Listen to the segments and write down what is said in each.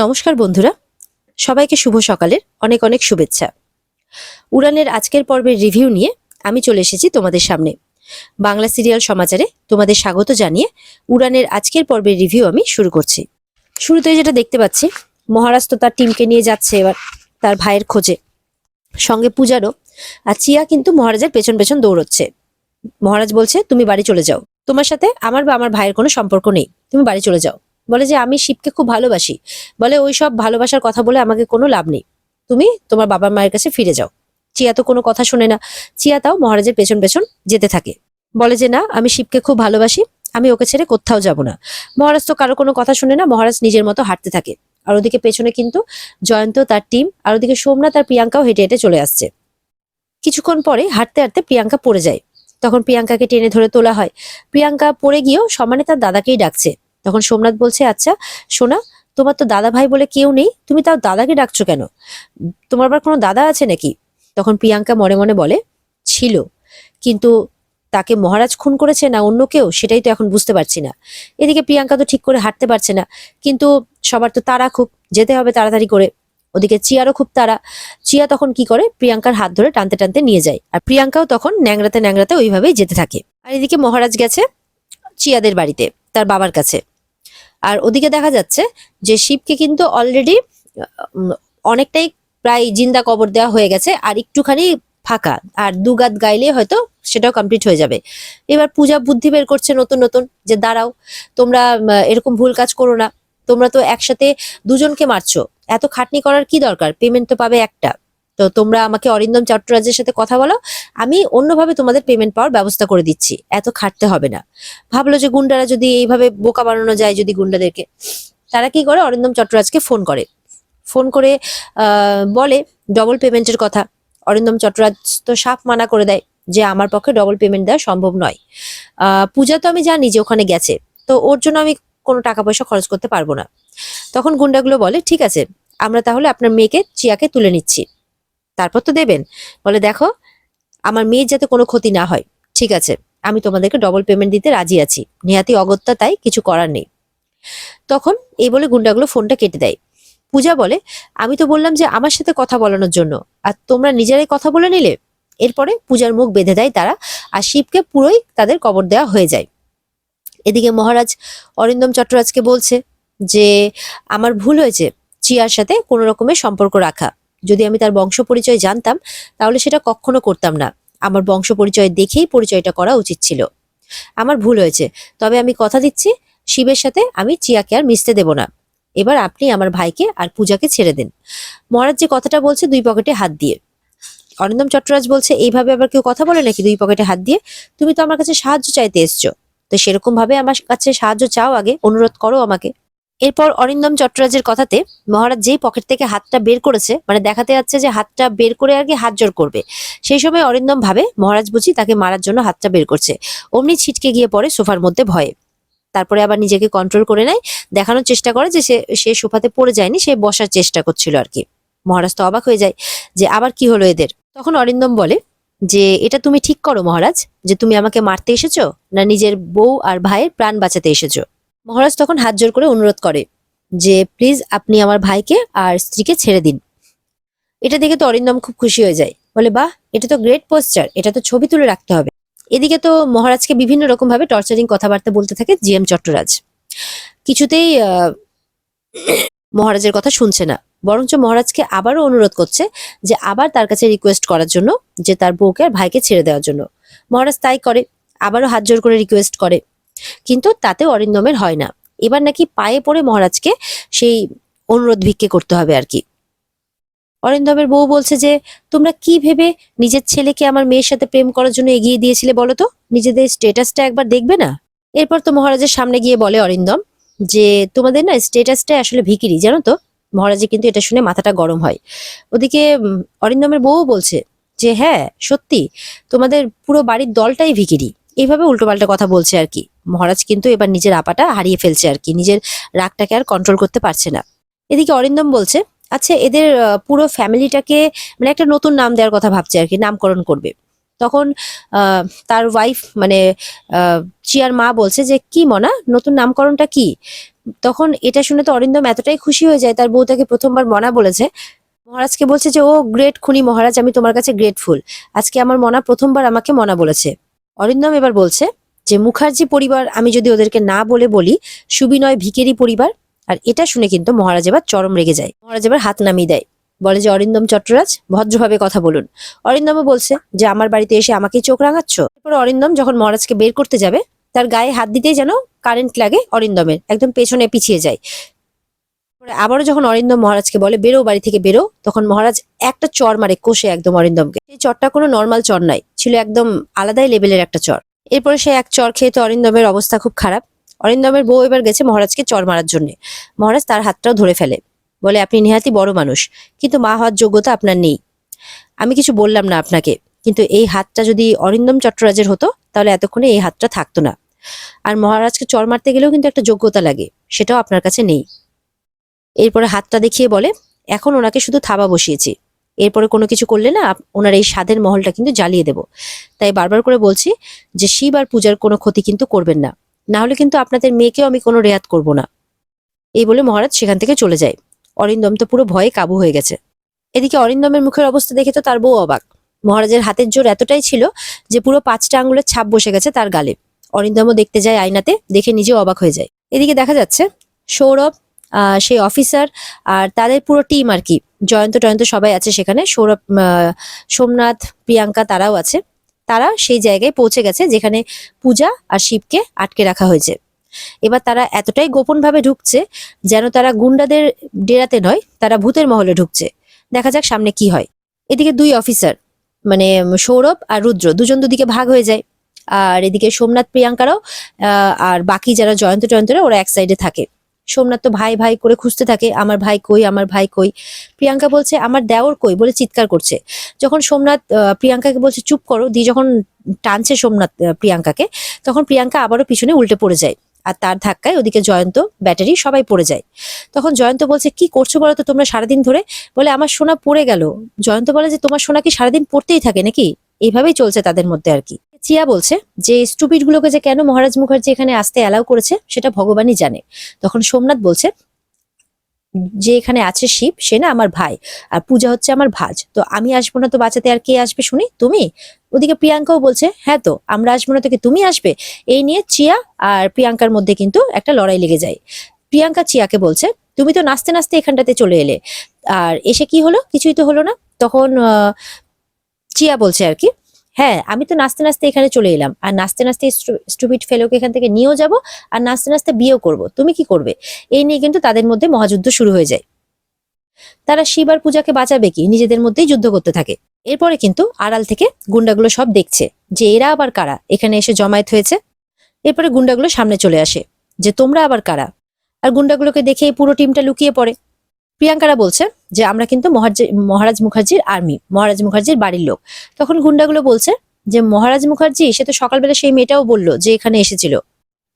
নমস্কার বন্ধুরা। সবাইকে শুভ সকালের অনেক অনেক শুভেচ্ছা। উড়ানের আজকের পর্বের রিভিউ নিয়ে আমি চলে এসেছি তোমাদের সামনে। বাংলা সিরিয়াল সমাচারে তোমাদের স্বাগত জানিয়ে উড়ানের আজকের পর্বের রিভিউ আমি শুরু করছি। শুরুতে যেটা দেখতে পাচ্ছি মহারাজ তো তার টিমকে নিয়ে যাচ্ছে এবার তার ভাইয়ের খোঁজে। সঙ্গে পূজারও আর চিয়া কিন্তু মহারাজের পেছন পেছন দৌড়চ্ছে। মহারাজ বলছে, তুমি বাড়ি চলে যাও। তোমার সাথে আমার বা আমার ভাইয়ের কোনো সম্পর্ক নেই। তুমি বাড়ি চলে যাও। বলে যে, আমি শিবকে খুব ভালোবাসি। বলে, ওই সব ভালোবাসার কথা বলে আমাকে কোনো লাভ নেই। তুমি তোমার বাবা মায়ের কাছে ফিরে যাও। চিয়া তো কোনো কথা শোনে না। চিয়া তাও মহারাজের পেছন পেছন যেতে থাকে। বলে যে, না, আমি শিবকে খুব ভালোবাসি। আমি ওকে ছেড়ে কোথাও যাব না। মহারাজ তো কারও কোনো কথা শুনে না। মহারাজ নিজের মতো হাঁটতে থাকে। আর ওদিকে পেছনে কিন্তু জয়ন্ত তার টিম, আর ওদিকে সোমনাথ আর প্রিয়াঙ্কাও হেঁটে হেঁটে চলে আসছে। কিছুক্ষণ পরে হাঁটতে হাঁটতে প্রিয়াঙ্কা পড়ে যায়। তখন প্রিয়াঙ্কাকে টেনে ধরে তোলা হয়। প্রিয়াঙ্কা পড়ে গিয়েও সমানে তার দাদাকেই ডাকছে। তখন সোমনাথ বলছে আচ্ছা সোনা, তোমার তো দাদা ভাই বলে কেউ নেই, তুমি তাও দাদাকে ডাকছো কেন? তোমার আবার কোনো দাদা আছে নাকি? তখন প্রিয়াঙ্কা মনে মনে বলে, ছিল, কিন্তু তাকে মহারাজ খুন করেছে না অন্য কেউ, সেটাই তো এখন বুঝতে পারছি না। এদিকে প্রিয়াঙ্কা তো ঠিক করে হাঁটতে পারছে না, কিন্তু সবার তো তারা খুব, যেতে হবে তাড়াতাড়ি করে। ওদিকে চিয়ারও খুব তারা চিয়া তখন কি করে? প্রিয়াঙ্কার হাত ধরে টানতে টানতে নিয়ে যায়, আর প্রিয়াঙ্কাও তখন ন্যাংরাতে ন্যাংরাতে ওইভাবেই যেতে থাকে। আর এদিকে মহারাজ গেছে চিয়াদের বাড়িতে। তার বাবার কাছে। আর ওদিকে দেখা যাচ্ছে যে শিবকে কিন্তু অলরেডি অনেকটাই প্রায় জিন্দা কবর দেওয়া হয়ে গেছে আর একটুখানি ফাঁকা। আর দুগাত গাইলে হয়তো সেটাও কমপ্লিট হয়ে যাবে। এবার পূজা বুদ্ধি বের করছে নতুন নতুন যে, দাঁড়াও, তোমরা এরকম ভুল কাজ করো না। তোমরা তো একসাথে দুজনকে মারছো। এত খাটনি করার কি দরকার? পেমেন্ট তো পাবে একটা। তো তোমরা আমাকে অরিন্দম চট্টরাজের সাথে কথা বলো। আমি অন্যভাবে তোমাদের পেমেন্ট পাওয়ার ব্যবস্থা করে দিচ্ছি। এত খাটতে হবে না। ভাবলো যে গুন্ডারা যদি এইভাবে বোকা বানানো যায় যদি গুন্ডাদেরকে। তারা কি করে? অরিন্দম চট্টরাজকে ফোন করে। ফোন করে বলে ডবল পেমেন্টের কথা। অরিন্দম চট্টরাজ তো সাফ মানা করে দেয় যে আমার পক্ষে ডবল পেমেন্ট দেওয়া সম্ভব নয়। পূজা তো আমি জানি যে ওখানে গেছে। তো ওর জন্য আমি কোনো টাকা পয়সা খরচ করতে পারব না। তখন গুন্ডাগুলো বলে, ঠিক আছে, আমরা তাহলে আপনার মেয়েকে, চিয়াকে তুলে নিচ্ছি। তারপর তো দেবেন। বলে দেখো, আমার মেয়ের যাতে কোনো ক্ষতি না হয়, ঠিক আছে, আমি তোমাদেরকে ডবল পেমেন্ট দিতে রাজি আছি। নেহাতি অগত্যা তাই কিছু করার নেই। তখন এই বলে গুন্ডাগুলো ফোনটা কেটে দেয়। পূজা বলে, আমি তো বললাম যে আমার সাথে কথা বলানোর জন্য, আর তোমরা নিজেরাই কথা বলে নিলে। এরপরে পূজার মুখ বেঁধে দেয় তারা, আর শিবকে পুরোই তাদের কবর দেওয়া হয়ে যায়। এদিকে মহারাজ অরিন্দম চট্টরাজকে বলছে যে, আমার ভুল হয়েছে, চিয়ার সাথে কোনো রকমের সম্পর্ক রাখা। যদি আমি তার বংশ পরিচয় জানতাম, তাহলে সেটা কখনো করতাম না। আমার বংশ পরিচয় দেখেই পরিচয়টা করা উচিত ছিল। আমার ভুল হয়েছে। তবে আমি কথা দিচ্ছি, শিবের সাথে আমি চিয়াকে আর মিশতে দেব না। এবার আপনি আমার ভাইকে আর পূজাকে ছেড়ে দিন। মহারাজ যে কথাটা বলছে দুই পকেটে হাত দিয়ে। অরিন্দম চট্টরাজ বলছে, এইভাবে আবার কেউ কথা বলে নাকি দুই পকেটে হাত দিয়ে? তুমি তো আমার কাছে সাহায্য চাইতে এসছো। তো সেরকম ভাবে আমার কাছে সাহায্য চাও আগে, অনুরোধ করো আমাকে। এরপর অরিন্দম চট্টরাজের কথাতে মহারাজ যেই পকেট থেকে হাতটা বের করেছে মানে দেখাতে যাচ্ছে যে হাতটা বের করে আর কি হাত জোর করবে। সেই সময় অরিন্দম ভাবে মহারাজ বুঝি তাকে মারার জন্য হাতটা বের করছে। অমনি ছিটকে গিয়ে পড়ে সোফার মধ্যে ভয়ে। তারপরে আবার নিজেকে কন্ট্রোল করে নেয়, দেখানোর চেষ্টা করে যে সে সে সোফাতে পড়ে যায়নি, সে বসার চেষ্টা করছিল আর কি। মহারাজ তো অবাক হয়ে যায় যে আবার কি হলো এদের? তখন অরিন্দম বলে যে, এটা তুমি ঠিক করো মহারাজ, যে তুমি আমাকে মারতে এসেছ না নিজের বউ আর ভাইয়ের প্রাণ বাঁচাতে এসেছ? মহারাজ তখন হাত জোর করে অনুরোধ করে যে, প্লিজ আপনি আমার ভাইকে আর স্ত্রীকে ছেড়ে দিন। এটা দেখে তো অরিন্দম খুব খুশি হয়ে যায়। বলে, বাহ, এটা তো গ্রেট পোস্টার এটা তো ছবি তুলে রাখতে হবে। এদিকে তো মহারাজকে বিভিন্ন রকম ভাবে টর্চারিং কথাবার্তা বলতে থাকে জি এম চট্টরাজ। কিছুতেই মহারাজের কথা শুনছে না। বরঞ্চ মহারাজকে আবারও অনুরোধ করছে যে, আবার তার কাছে রিকোয়েস্ট করার জন্য, যে তার বউকে আর ভাইকে ছেড়ে দেওয়ার জন্য। মহারাজ তাই করে, আবারও হাত জোর করে রিকোয়েস্ট করে। কিন্তু তাতে অরিন্দমের হয় না। এবার নাকি পায়ে পড়ে মহারাজকে সেই অনুরোধ ভিক্ষে করতে হবে আর কি। অরিন্দমের বউ বলছে যে, তোমরা কি ভেবে নিজের ছেলেকে আমার মেয়ের সাথে প্রেম করার জন্য এগিয়ে দিয়েছিলে বলো তো? নিজেদের স্টেটাসটা একবার দেখবে না? এরপর তো মহারাজের সামনে গিয়ে বলে অরিন্দম যে, তোমাদের না স্টেটাসটা আসলে ভিকিরি জানো তো? মহারাজে কিন্তু এটা শুনে মাথাটা গরম হয়। ওদিকে অরিন্দমের বউ বলছে যে হ্যাঁ সত্যি, তোমাদের পুরো বাড়ির দলটাই ভিকিরি এইভাবে উল্টোপাল্টা কথা বলছে আর কি। মহারাজ কিন্তু এবার নিজের আপাটা হারিয়ে ফেলছে আর কি। নিজের রাগটাকে আর কন্ট্রোল করতে পারছে না। এদিকে অরিন্দম বলছে আচ্ছা এদের পুরো ফ্যামিলিটাকে মানে একটা নতুন নাম দেওয়ার কথা ভাবছে আর কি, নামকরণ করবে। তখন তার ওয়াইফ মানে চিয়ার মা বলছে যে, কি মনা, নতুন নামকরণটা কি? তখন এটা শুনে তো অরিন্দম এতটাই খুশি হয়ে যায়, তার বউ তাকে প্রথমবার মনা বলেছে। মহারাজকে বলছে যে, ও গ্রেট খুনি মহারাজ, আমি তোমার কাছে গ্রেটফুল আজকে আমার মনা প্রথমবার আমাকে মনা বলেছে। অরিন্দম এবার বলছে যে মুখার্জি পরিবার, আমি যদি ওদেরকে না বলে বলি, সুবিনয় ভিকেরি পরিবার, আর এটা শুনে কিন্তু মহারাজ এবার চরম রেগে যায়। মহারাজ এবার হাত নামিয়ে দেয়। বলে যে, অরিন্দম চট্টরাজ, ভদ্রভাবে কথা বলুন। অরিন্দমও বলছে যে, আমার বাড়িতে এসে আমাকেই চোখ রাঙাচ্ছ। এরপর অরিন্দম যখন মহারাজকে বের করতে যাবে, তার গায়ে হাত দিতেই যেন কারেন্ট লাগে অরিন্দমের, একদম পেছনে পিছিয়ে যায়। তারপরে আবারও যখন অরিন্দম মহারাজকে বলে, বেরো, বাড়ি থেকে বেরো, তখন মহারাজ একটা চর মারে কষে একদম অরিন্দমকে। সেই চরটা কোনো নর্মাল চর নাই ছিল একদম আলাদাই লেভেলের একটা চর। এরপরে সে এক চর খেয়ে তো অরিন্দমের অবস্থা খুব খারাপ। অরিন্দমের বউ এবার গেছে মহারাজকে চর মারার জন্য। মহারাজ তার হাতটাও ধরে ফেলে। বলে, আপনি নেহাতি বড় মানুষ, কিন্তু মা হওয়ার যোগ্যতা আপনার নেই। আমি কিছু বললাম না আপনাকে, কিন্তু এই হাতটা যদি অরিন্দম চট্টরাজের হতো, তাহলে এতক্ষণে এই হাতটা থাকতো না। আর মহারাজকে চর মারতে গেলেও কিন্তু একটা যোগ্যতা লাগে, সেটাও আপনার কাছে নেই। এরপরে হাতটা দেখিয়ে বলে, এখন ওনাকে শুধু থাবা বসিয়েছি। এরপরে কোনো কিছু করলে না ওনার এই স্বাদের মহলটা কিন্তু জ্বালিয়ে দেব। তাই বারবার করে বলছি যে শিব আর পূজার কোনো ক্ষতি কিন্তু করবেন না। না হলে কিন্তু আপনাদের মেয়েকেও আমি কোনো রেয়াত করব না। এই বলে মহারাজ সেখান থেকে চলে যায়। অরিন্দম তো পুরো ভয়ে কাবু হয়ে গেছে। এদিকে অরিন্দমের মুখের অবস্থা দেখে তো তার বউ অবাক। মহারাজের হাতের জোর এতটাই ছিল যে পুরো পাঁচটা আঙুলের ছাপ বসে গেছে তার গালে। অরিন্দমও দেখতে যায় আয়নাতে, দেখে নিজেও অবাক হয়ে যায়। এদিকে দেখা যাচ্ছে সৌরভ সেই অফিসার আর তাদের পুরো টিম আর কি। জয়ন্ত, টয়ন্ত সবাই আছে সেখানে। সৌরভ সোমনাথ, প্রিয়াঙ্কা তারাও আছে। তারা সেই জায়গায় পৌঁছে গেছে যেখানে পূজা আর শিবকে আটকে রাখা হয়েছে। এবার তারা এতটাই গোপনভাবে ঢুকছে যেন তারা গুন্ডাদের ডেরাতে নয়, তারা ভূতের মহলে ঢুকছে। দেখা যাক সামনে কি হয়। এদিকে দুই অফিসার মানে সৌরভ আর রুদ্র, দুজন দুদিকে ভাগ হয়ে যায়। আর এদিকে সোমনাথ, প্রিয়াঙ্কারাও আর বাকি যারা জয়ন্ত, টয়ন্তরা, ওরা এক সাইডে থাকে। সোমনাথ তো ভাই ভাই করে খুঁজতে থাকে, আমার ভাই কই, আমার ভাই কই? প্রিয়াঙ্কা বলছে, আমার দেওর কই? বলে চিৎকার করছে। যখন সোমনাথ প্রিয়াঙ্কাকে বলছে, চুপ করো। দিয়ে যখন টানছে সোমনাথ প্রিয়াঙ্কাকে, তখন প্রিয়াঙ্কা আবারও পিছনে উল্টে পড়ে যায়। আর তার ধাক্কায় ওদিকে জয়ন্ত, ব্যাটারি সবাই পড়ে যায়। তখন জয়ন্ত বলছে, কি করছ বলো তো তোমরা সারাদিন ধরে? বলে, আমার সোনা পড়ে গেল। জয়ন্ত বলে যে, তোমার সোনা কি সারাদিন পড়তেই থাকে নাকি? এইভাবেই চলছে তাদের মধ্যে আর কি। চিয়া বলছে যে স্টুপিড গুলোকে যে কেন মহারাজ মুখার্জি এখানে আসতে অ্যালাউ করেছে, সেটা ভগবানই জানে। তখন সোমনাথ বলছে, যে এখানে আছে শিব, সে না আমার ভাই, আর পূজা হচ্ছে আমার ভাজ। তো আমি আসব না তো বাঁচাতে, আর কে আসবে শুনি? তুমি? ওদিকে প্রিয়াঙ্কাও বলছে হ্যাঁ তো, আমরা আসব না তো কি তুমি আসবে? এই নিয়ে চিয়া আর প্রিয়াঙ্কার মধ্যে কিন্তু একটা লড়াই লেগে যায়। প্রিয়াঙ্কা চিয়াকে বলছে, তুমি তো নাচতে নাচতে এখানটাতে চলে এলে, আর এসে কি হলো? কিছুই তো হলো না? তখন চিয়া বলছে আর কি হ্যাঁ আমি তো নাচতে নাচতে এখানে চলে এলাম। আর নাচতে নাচতে স্টুপিড ফেলোকে এখান থেকে নিয়েও যাব, আর নাচতে নাচতে বিয়েও করব। তুমি কি করবে? এই নিয়ে কিন্তু তাদের মধ্যে মহাযুদ্ধ শুরু হয়ে যায়। তারা শিব আর পূজাকে বাঁচাবে কি? নিজেদের মধ্যেই যুদ্ধ করতে থাকে। এরপরে কিন্তু আড়াল থেকে গুন্ডাগুলো সব দেখছে যে এরা আবার কারা? এখানে এসে জমায়েত হয়েছে। এরপরে গুন্ডাগুলো সামনে চলে আসে যে তোমরা আবার কারা? আর গুন্ডাগুলোকে দেখে পুরো টিমটা লুকিয়ে পড়ে। প্রিয়াঙ্কারা বলছে যে, আমরা কিন্তু মহারাজ- মুখার্জির আর্মি মহারাজ মুখার্জির বাড়ির লোক। তখন গুন্ডাগুলো বলছে যে, মহারাজ মুখার্জি, সে তো সকালবেলা সেই মেয়েটাও বলল যে, এখানে এসেছিল।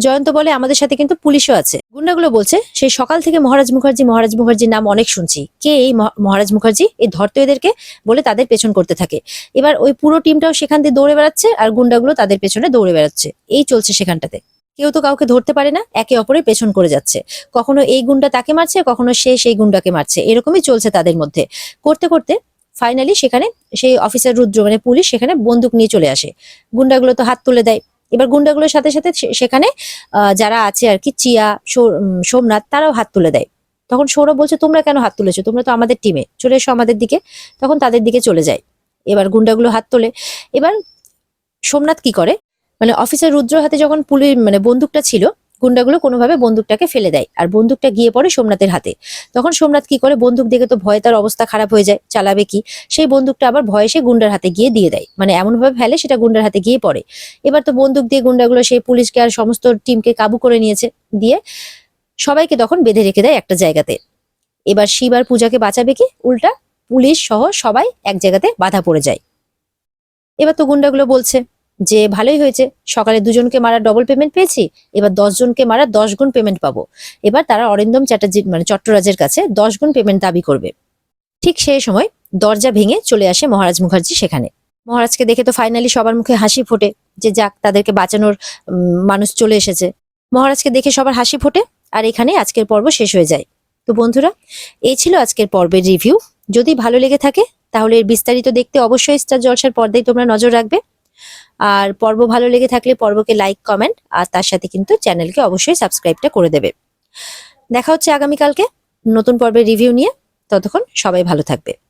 জয়ন্ত বলে, আমাদের সাথে কিন্তু পুলিশও আছে। গুন্ডাগুলো বলছে, সেই সকাল থেকে মহারাজ মুখার্জি, মহারাজ মুখার্জির নাম অনেক শুনছি। কে এই মহা- মহারাজ মুখার্জি? এই ধরতো এদেরকে বলে তাদের পেছন করতে থাকে। এবার ওই পুরো টিমটাও সেখান দিয়ে দৌড়ে বেড়াচ্ছে আর গুন্ডাগুলো তাদের পেছনে দৌড়ে বেড়াচ্ছে। এই চলছে সেখানটাতে। কেউ তো কাউকে ধরতে পারে না, একে অপরের পেছন করে যাচ্ছে। কখনো এই গুন্ডা তাকে মারছে, কখনো সে সেই গুন্ডাকে মারছে। এরকমই চলছে তাদের মধ্যে। করতে করতে ফাইনালি সেখানে সেই অফিসার রুদ্র মানে পুলিশ সেখানে বন্দুক নিয়ে চলে আসে। গুন্ডাগুলো তো হাত তুলে দেয়। এবার গুন্ডাগুলোর সাথে সাথে সেখানে যারা আছে আর কি, চিয়া সোমনাথ, তারাও হাত তুলে দেয়। তখন সৌরভ বলছে, তোমরা কেন হাত তুলেছো? তোমরা তো আমাদের টিমে চলে এসো আমাদের দিকে। তখন তাদের দিকে চলে যায়। এবার গুন্ডাগুলো হাত তোলে। এবার সোমনাথ কি করে? মানে অফিসার রুদ্র হাতে যখন পুলিশ মানে বন্দুকটা ছিল, গুন্ডাগুলো কোনোভাবে বন্দুকটাকে ফেলে দেয়। আর বন্দুকটা গিয়ে পড়ে সোমনাথের হাতে। তখন সোমনাথ কি করে? বন্দুক দেখে তো ভয়ে তার অবস্থা খারাপ হয়ে যায়। চালাবে কি? সেই বন্দুকটা আবার ভয়ে সে গুন্ডার হাতে গিয়ে দিয়ে দেয়। মানে এমন ভাবে ফেলে সেটা গুন্ডার হাতে গিয়ে পড়ে। এবার তো বন্দুক দিয়ে গুন্ডাগুলো সেই পুলিশকে আর সমস্ত টিমকে কাবু করে নিয়েছে। দিয়ে সবাইকে তখন বেঁধে রেখে দেয় একটা জায়গাতে। এবার শিব আর পূজাকে বাঁচাবে কি? উল্টা পুলিশ সহ সবাই এক জায়গাতে বাধা পড়ে যায়। এবার তো গুন্ডাগুলো বলছে যে ভালোই হয়েছে, সকালে দুজনকে মারা ডবল পেমেন্ট পেয়েছি, এবার জনকে মারা দশ গুণ পেমেন্ট পাবো। এবার তারা অরিন্দম চ্যাটার্জি মানে চট্টরাজের কাছে দশ গুণ পেমেন্ট দাবি করবে। ঠিক সেই সময় দরজা ভেঙে চলে আসে মহারাজ মুখার্জি সেখানে। মহারাজকে দেখে তো ফাইনালি সবার মুখে হাসি ফোটে যে যাক, তাদেরকে বাঁচানোর মানুষ চলে এসেছে। মহারাজকে দেখে সবার হাসি ফোটে, আর এখানে আজকের পর্ব শেষ হয়ে যায়। তো বন্ধুরা, এই ছিল আজকের পর্বের রিভিউ যদি ভালো লেগে থাকে, তাহলে এর বিস্তারিত দেখতে অবশ্যই স্টার জলসার পর্দায় তোমরা নজর রাখবে। আর পর্ব ভালো লেগে থাকলে পর্বকে লাইক কমেন্ট আর তার সাথে কিন্তু চ্যানেলকে অবশ্যই সাবস্ক্রাইবটা করে দেবে। দেখা হচ্ছে আগামীকালকে নতুন পর্বের রিভিউ নিয়ে। ততক্ষণ সবাই ভালো থাকবে।